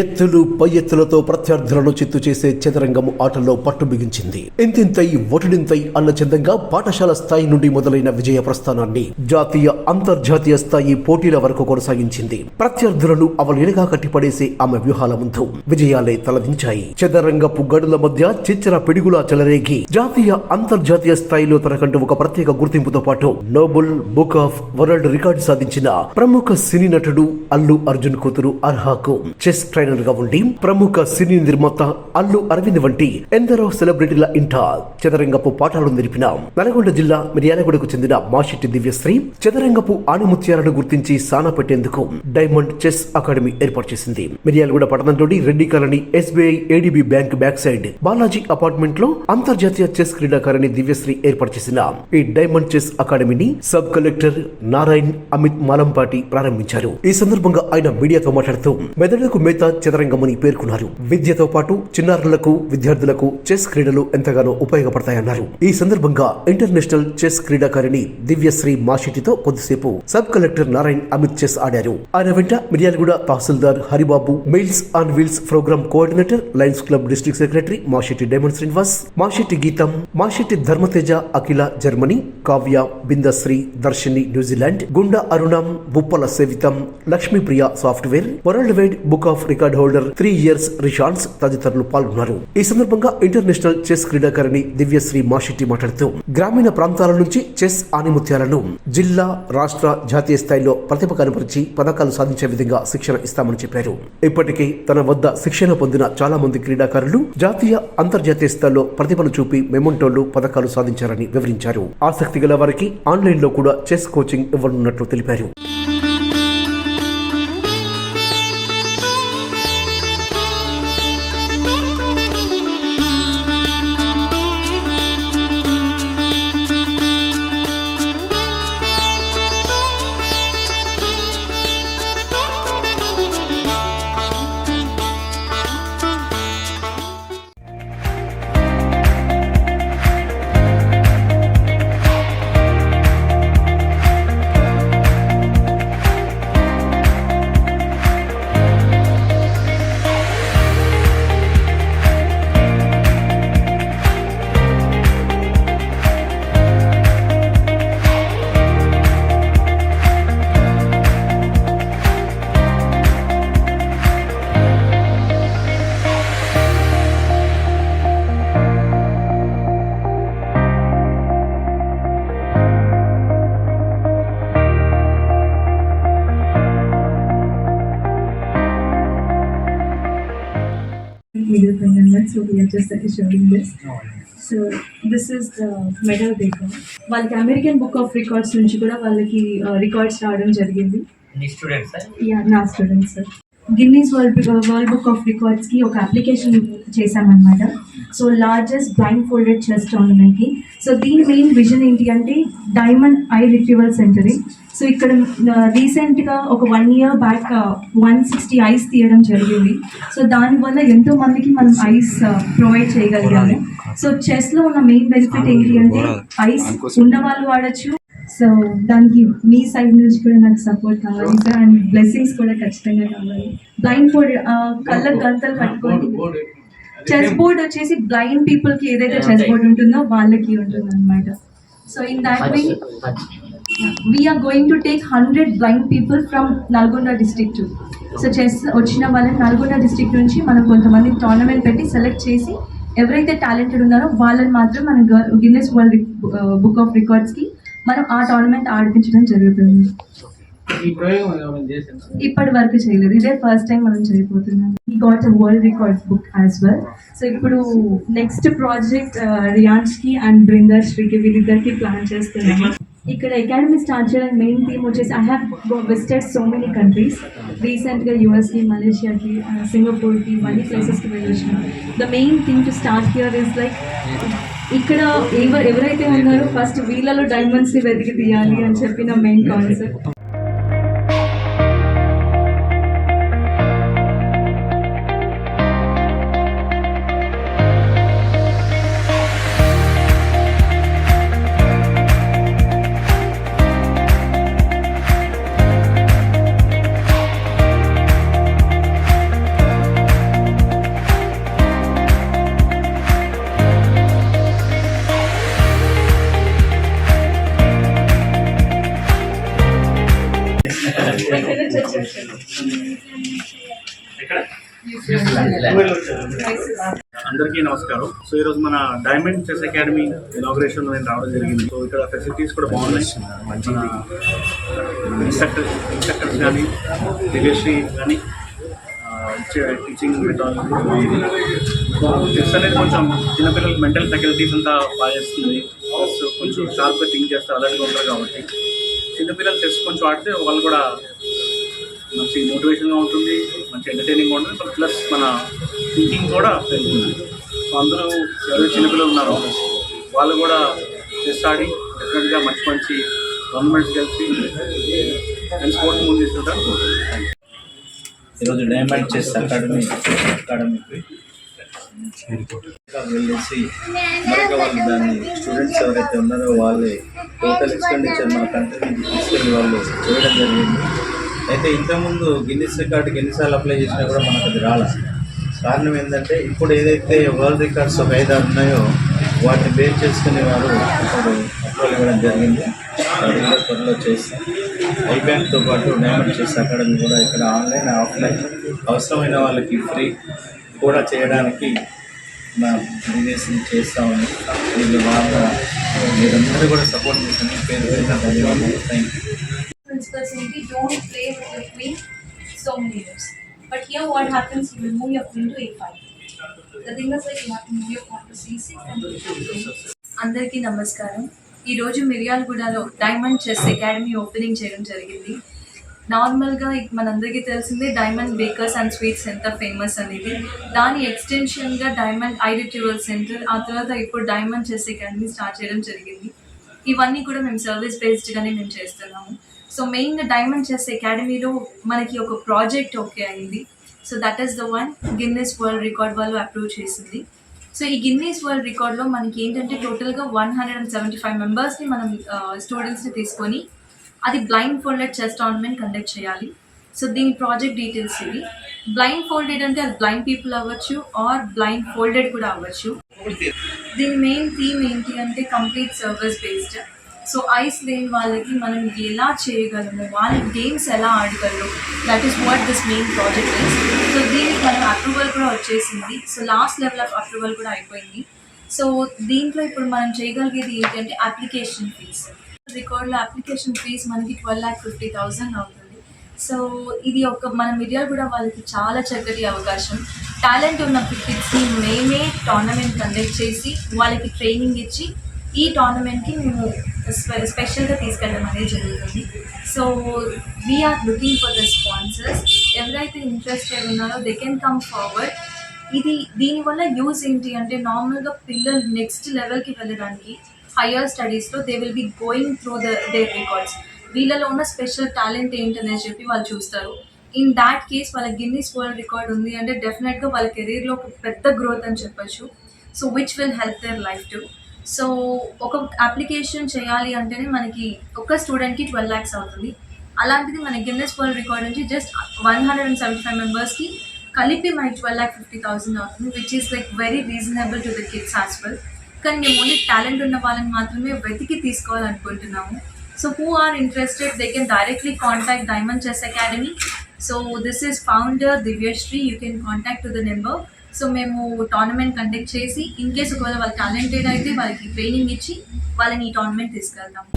ఎత్తులు పై ఎత్తులతో ప్రత్యర్థులను చిత్తు చేసే చదరంగం ఆటల్లో పట్టు బిగించింది. ఇంతింతై ఒటిడింతై అన్న చందంగా పాఠశాల స్థాయి నుండి మొదలైన విజయ ప్రస్థానాన్ని జాతీయ అంతర్జాతీయ స్థాయి పోటీల వరకు కొనసాగించింది. ప్రత్యర్థులను అవలీలగా కట్టిపడేసే ఆమె వ్యూహాల ముందు విజయాలే తలదించాయి. చదరంగపు గడుల మధ్య చిచ్చర పిడుగులా చెలరేగి జాతీయ అంతర్జాతీయ స్థాయిలో తనకంటూ ఒక ప్రత్యేక గుర్తింపుతో పాటు Noble book of world record సాధించిన ప్రముఖ సినీ నటుడు అల్లు అర్జున్ కూతురు అర్హాకు. చెస్ ఎంటర్టైనర్గా ఉండి ప్రముఖ సినీ నిర్మాత అల్లు అరవింద్ వంటి ఎందరో సెలబ్రిటీల ఇంట చదరంగపు పాఠాలు నిలిపిన నల్గొండ జిల్లా మిర్యాలగూడకు చెందిన మాషిట్టి దివ్యశ్రీ చదరంగపు ఆణిముత్యాలను గుర్తించి సానా పెట్టేందుకు డైమండ్ చెస్ అకాడమీ ఏర్పాటు చేసింది. మిర్యాలగూడ పట్టణంలోని Reddy colony SBI ADB bank back side Balaji అపార్ట్మెంట్లో అంతర్జాతీయ చెస్ క్రీడాకారిణి దివ్యశ్రీ ఏర్పాటు చేసిన ఈ డైమండ్ చెస్ అకాడమీని సబ్ కలెక్టర్ నారాయణ్ అమిత్ మాలంపాటి ప్రారంభించారు. ఈ సందర్భంగా ఆయన మీడియాతో మాట్లాడుతూ మెదడుకు మేత చదరంగమని పేర్కొన్నారు. విద్యతో పాటు చిన్నారులకు విద్యార్థులకు చెస్ క్రీడలు ఎంతగానో ఉపయోగపడతాయన్నారు. ఈ సందర్భంగా ఇంటర్నేషనల్ చెస్ క్రీడాకారిణి దివ్యశ్రీ మాషెట్టితో కొద్దిసేపు sub collector Narayan Amit chess ఆడారు. ఆయన వెంట Miryalaguda tahsildar Haribabu mails on wheels programme coordinator Lions club district secretary Mashetti diamond Srinivas Mashetti గీతం Mashetti Dharmateja Akhila Germany Kavya Bindasri Darshini New Zealand Gunda Arunam Buppala Sevitham Lakshmipriya software world wide book of record holder three years రిషాన్స్ తదితరులు పాల్గొన్నారు. ఈ సందర్భంగా ఇంటర్నేషనల్ చెస్ క్రీడాకారిణి దివ్యశ్రీ మాషెట్టి మాట్లాడుతూ గ్రామీణ ప్రాంతాల నుంచి చెస్ ఆనిముత్యాలను జిల్లా రాష్ట్ర జాతీయ స్థాయిలో ప్రతిభ కనపరిచి పథకాలు సాధించే విధంగా శిక్షణ ఇస్తామని చెప్పారు. ఇప్పటికే తన వద్ద శిక్షణ పొందిన చాలా మంది క్రీడాకారులు జాతీయ అంతర్జాతీయ స్థాయిలో ప్రతిభను చూపి మెమోంటోలు పథకాలు సాధించారని వివరించారు. ఆసక్తి గల వారికి ఆన్లైన్లో కూడా చెస్ కోచింగ్ ఇవ్వనున్నట్లు తెలిపారు. Uh, showing this. So this is the medal they వాళ్ళకి అమెరికన్ బుక్ ఆఫ్ రికార్డ్స్ నుంచి కూడా వాళ్ళకి రికార్డ్స్ రావడం జరిగింది. నీ సార్ యా నా students Guinness world world book of రికార్డ్స్కి ఒక అప్లికేషన్ చేశామన్నమాట. So largest blind folded chess టోర్నమెంట్కి సో దీని మెయిన్ విజన్ ఏంటి అంటే diamond eye retrieval centering so ఇక్కడ రీసెంట్గా ఒక one year back one sixty eyes తీయడం జరిగింది. సో దానివల్ల ఎంతో మందికి మనం ఐస్ ప్రొవైడ్ చేయగలిగాము. సో చెస్లో ఉన్న మెయిన్ బెనిఫిట్ ఏంటి అంటే ఐస్ ఉన్న వాళ్ళు వాడచ్చు. సో దానికి మీ సైడ్ నుంచి కూడా నాకు సపోర్ట్ కావాలి. సార్ అండ్ బ్లెస్సింగ్స్ కూడా ఖచ్చితంగా కావాలి. బ్లైండ్ బోర్డ్ కళ్ళకు గంతలు కట్టుకొని చెస్ బోర్డ్ వచ్చేసి బ్లైండ్ పీపుల్కి ఏదైతే చెస్ బోర్డ్ ఉంటుందో వాళ్ళకి ఉంటుంది అనమాట so in that way we are going to take hundred blind people from Nalgonda district so chess వచ్చిన వాళ్ళని నల్గొండ డిస్ట్రిక్ట్ నుంచి మనం కొంతమంది టోర్నమెంట్ పెట్టి సెలెక్ట్ చేసి ఎవరైతే టాలెంటెడ్ ఉన్నారో వాళ్ళని మాత్రం మనం గిన్నెస్ వరల్డ్ బుక్ ఆఫ్ రికార్డ్స్కి మనం ఆ టోర్నమెంట్ ఆడిపించడం జరుగుతుంది. ఇప్పటి వరకు చేయలేదు. ఇదే ఫస్ట్ టైం మనం చేయబోతున్నాం. ఈ got world records book as well so ఇప్పుడు నెక్స్ట్ ప్రాజెక్ట్ రియాన్స్కి అండ్ బృందర్ శ్రీకి వీళ్ళిద్దరికి ప్లాన్ చేస్తున్నాము ఇక్కడ అకాడమీ స్టార్ట్ చేయడానికి మెయిన్ థీమ్ వచ్చేసి I have visited so many countries రీసెంట్గా యూఎస్కి మలేషియాకి సింగపూర్కి ఇవన్నీ ప్లేసెస్కి వెళ్ళొచ్చాను. The main thing to start here is like ఇక్కడ ఎవ ఎవరైతే ఉన్నారో ఫస్ట్ వీళ్ళలో డైమండ్స్ని వెతికి తీయాలి అని చెప్పిన మెయిన్ కాన్సెప్ట్ అందరికీ నమస్కారం. సో ఈరోజు మన డైమండ్ చెస్ అకాడమీ ఇనాగ్రేషన్ నేను రావడం జరిగింది. సో ఇక్కడ ఫెసిలిటీస్ కూడా బాగున్నాయి. మంచి ఇన్స్ట్రక్టర్ ఇన్స్ట్రక్టర్స్ కానీ దివ్యశ్రీ కానీ టీచింగ్ మెథాలజీ చెస్ అనేది కొంచెం చిన్నపిల్లలకి మెంటల్ ఫెకల్టీస్ అంతా బాగా చేస్తుంది. కొంచెం షార్ప్గా థింక్ చేస్తారు అలర్ట్గా ఉంటారు కాబట్టి చిన్నపిల్లలు చెస్ కొంచెం ఆడితే వాళ్ళు కూడా మంచి మోటివేషన్గా ఉంటుంది మంచి ఎంటర్టైనింగ్ ఉంటుంది. బట్ ప్లస్ మన థింకింగ్ కూడా పెరుగుతుంది. సో అందరూ ఎవరైతే చిన్నపిల్లలు ఉన్నారో వాళ్ళు కూడా చెస్ ఆడి డెఫినెట్గా మంచి మంచి గవర్నమెంట్స్ కలిసి అండ్ స్పోర్ట్స్ ముందు తీసుకుంటారు. ఈరోజు డైమండ్ చెస్ అకాడమీ అకాడమీకి వెళ్ళేసి మరొక వాళ్ళు దాన్ని. స్టూడెంట్స్ ఎవరైతే ఉన్నారో వాళ్ళే టోటల్ ఎక్స్పెండిచర్ మన కంట్రీ నుంచి తీసుకెళ్ళి వాళ్ళు చేయడం జరిగింది. అయితే ఇంతకుముందు గిన్నిస్ రికార్డుకి ఎన్నిసార్లు అప్లై చేసినా కూడా మనకు అది రాలే. కారణం ఏంటంటే ఇప్పుడు ఏదైతే వరల్డ్ రికార్డ్స్ ఒక ఐదు ఉన్నాయో వాటిని బేర్ చేసుకునే వారు ఇప్పుడు అప్రూవల్ ఇవ్వడం జరిగింది. అది త్వరలో చేస్తాం. ఐ బ్యాంక్తో పాటు డైమండ్ చెస్ అకాడమీ కూడా ఇక్కడ ఆన్లైన్ ఆఫ్లైన్ అవసరమైన వాళ్ళకి ఫ్రీ కూడా చేయడానికి మా బిజినెస్ని చేస్తామని దీని బాగా మీరందరూ కూడా సపోర్ట్ చేసిన పేరు పేరున ధన్యవాదాలు. Thank you principles maybe don't play with your queen so many moves. But here what happens, you will move your queen to a5. The thing is like you have to move your pawn to c6 and అందరికీ నమస్కారం. ఈరోజు మిర్యాలగూడలో diamond chess academy opening చేయడం జరిగింది. నార్మల్గా మనందరికీ తెలిసిందే diamond bakers and sweets ఎంత ఫేమస్ అనేది. దాని ఎక్స్టెన్షన్గా డైమండ్ ఐడిట్యూవల్ సెంటర్ ఆ తర్వాత ఇప్పుడు డైమండ్ చెస్ అకాడమీ స్టార్ట్ చేయడం జరిగింది. ఇవన్నీ కూడా మేము సర్వీస్ బేస్డ్గానే మేము చేస్తున్నాము. సో మెయిన్గా డైమండ్ చెస్ అకాడమీలో మనకి ఒక ప్రాజెక్ట్ ఓకే అయింది. So that is the one Guinness world record వాళ్ళు అప్రూవ్ చేసింది. సో ఈ గిన్నీస్ వరల్డ్ రికార్డ్లో మనకి ఏంటంటే టోటల్గా one hundred and seventy five మెంబర్స్ని మనం స్టూడెంట్స్ని తీసుకొని అది blind folded chess tournament conduct చేయాలి. సో దీని ప్రాజెక్ట్ డీటెయిల్స్ ఇవి. బ్లైండ్ ఫోల్డెడ్ అంటే అది బ్లైండ్ పీపుల్ అవ్వచ్చు ఆర్ బ్లైండ్ ఫోల్డెడ్ కూడా అవ్వచ్చు. దీని మెయిన్ థీమ్ ఏంటి అంటే complete service based so eyes లేని వాళ్ళకి మనం ఎలా చేయగలము? వాళ్ళ గేమ్స్ ఎలా ఆడగలరు that is what this main project is so దీనికి మనం అప్రూవల్ కూడా వచ్చేసింది. So last level of approval కూడా అయిపోయింది. సో దీంట్లో ఇప్పుడు మనం చేయగలిగేది ఏంటంటే అప్లికేషన్ ఫీజ్ రికార్డులో అప్లికేషన్ ఫీజ్ మనకి ట్వెల్వ్ ల్యాక్ ఫిఫ్టీ థౌజండ్ అవుతుంది. సో ఇది ఒక మన మిడియాలు కూడా వాళ్ళకి చాలా చక్కటి అవకాశం. టాలెంట్ ఉన్న కిడ్స్ని మేమే టోర్నమెంట్ కండక్ట్ చేసి వాళ్ళకి ట్రైనింగ్ ఇచ్చి ఈ టోర్నమెంట్కి మేము స్పె స్పెషల్గా తీసుకెళ్ళడం అనేది జరుగుతుంది. So we are looking for the sponsors ఎవరైతే ఇంట్రెస్టెడ్ ఉన్నారో దే కెన్ కమ్ ఫార్వర్డ్ ఇది దీనివల్ల యూజ్ ఏంటి అంటే నార్మల్గా పిల్లలు నెక్స్ట్ లెవెల్కి వెళ్ళడానికి హయ్యర్ స్టడీస్లో they will be going through the their records వీళ్ళలో ఉన్న స్పెషల్ టాలెంట్ ఏంటనేది చెప్పి వాళ్ళు చూస్తారు. ఇన్ దాట్ కేస్ వాళ్ళ గిన్నీస్ వరల్డ్ రికార్డ్ ఉంది అంటే డెఫినెట్గా వాళ్ళ కెరీర్లో ఒక పెద్ద గ్రోత్ అని చెప్పచ్చు. So which will help their life too so ఒక అప్లికేషన్ చేయాలి అంటేనే మనకి ఒక స్టూడెంట్కి ట్వెల్వ్ ల్యాక్స్ అవుతుంది. అలాంటిది మన గిన్నెస్ వరల్డ్ రికార్డ్ నుంచి just one hundred and seventy five మెంబర్స్కి కలిపి మనకి ట్వెల్వ్ ల్యాక్ ఫిఫ్టీ థౌసండ్ అవుతుంది which is like very reasonable to the kids as well కానీ మేము ఓన్లీ టాలెంట్ ఉన్న వాళ్ళని మాత్రమే వెతికి తీసుకోవాలనుకుంటున్నాము. So who are interested they can directly contact diamond chess academy so this is founder Divyasri you can contact to the number so మేము tournament conduct చేసి in case ఒకవేళ వాళ్ళు టాలెంటెడ్ అయితే వాళ్ళకి ట్రైనింగ్ ఇచ్చి వాళ్ళని ఈ టోర్నమెంట్ తీసుకెళ్తాము.